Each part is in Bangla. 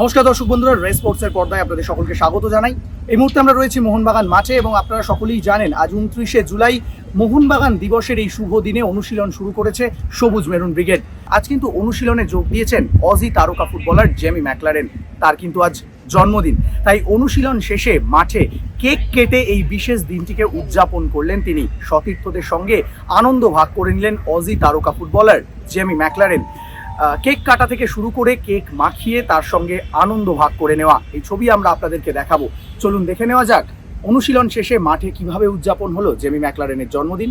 নমস্কার দর্শক বন্ধুরা রেস স্পোর্টসের পর্দায় আপনাদের সকলকে স্বাগত জানাই। এই মুহূর্তে আমরা রয়েছি মোহনবাগান মাঠে এবং আপনারা সকলেই জানেন, আজ উনত্রিশে জুলাই মোহনবাগান দিবসের এই শুভ দিনে অনুশীলন শুরু করেছে সবুজ মেরুন ব্রিগেড। আজ কিন্তু অনুশীলনে যোগ দিয়েছেন অজি তারকা ফুটবলার জেমি ম্যাকলারেন। তার কিন্তু আজ জন্মদিন। তাই অনুশীলন শেষে মাঠে কেক কেটে এই বিশেষ দিনটিকে উদযাপন করলেন তিনি। সতীর্থদের সঙ্গে আনন্দ ভাগ করে নিলেন অজি তারকা ফুটবলার জেমি ম্যাকলারেন। কেক কাটা থেকে শুরু করে কেক মাখিয়ে তার সঙ্গে আনন্দ ভাগ করে নেওয়া। এই ছবি আমরা আপনাদেরকে দেখাবো। চলুন দেখে নেওয়া যাক। অনুশীলন শেষে মাঠে কীভাবে উদযাপন হলো জেমি ম্যাকলারেনের জন্মদিন।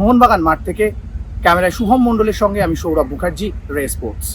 মোহনবাগান মাঠ থেকে। ক্যামেরায় শুভম মণ্ডলের সঙ্গে আমি সৌরভ মুখার্জি রে স্পোর্টস।